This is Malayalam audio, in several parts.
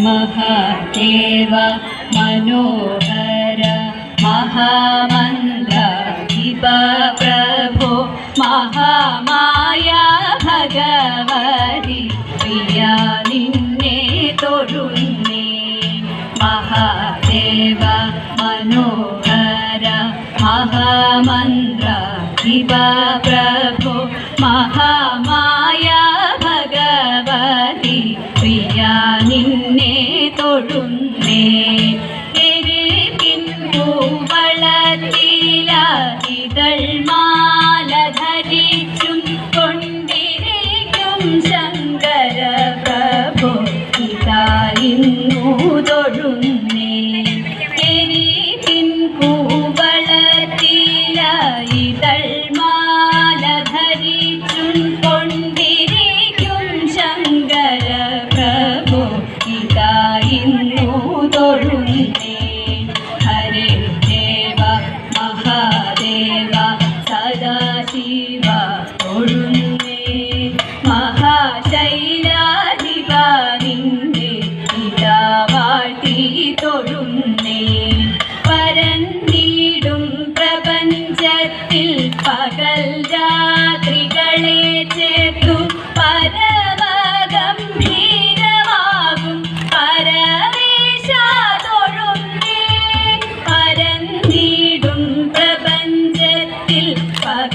महादेव मनोहर महामन्दाधिप प्रभो महामाया भगवति प्रिया निन्ने तोडुन्ने महादेव मनोहर महामन्दाधिप प्रभो महामा നിന്നെ തൊഴുന്നേ. എരികിൻ പൂവളത്തില ഇതൾ മാല ധരിച്ചും കൊണ്ടിരിക്കും ശങ്കര പ്രഭു ഇതായിരുന്നു തൊഴുന്നേ. ഇതായിരുന്നു തൊഴുന്നേ ഹരേ ദേവ മഹാദേവ സദാശിവ തൊഴുന്നേ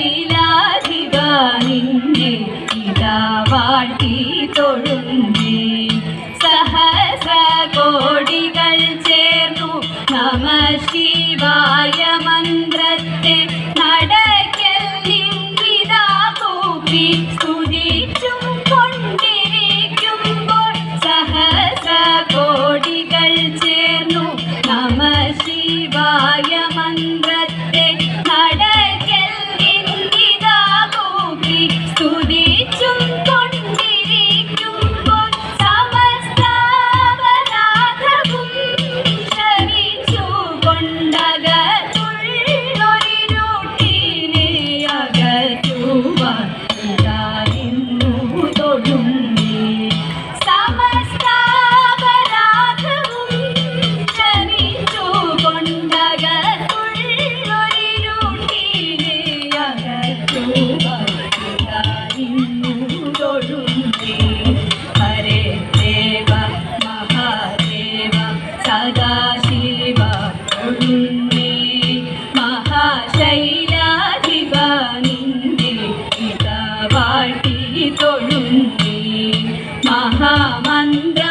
മഹാശൈലാധിപ നിന്നെ ഇതാ വാട്ടി തൊഴുന്നേ. സഹസ്ര കോടികൾ ചേർന്നു നമ ശിവായ മന്ത്രത്തെ ശൈലാധിപ നിന്റെ ഇതാവാട്ടി തൊഴുന്നി. മഹാമന്ത്ര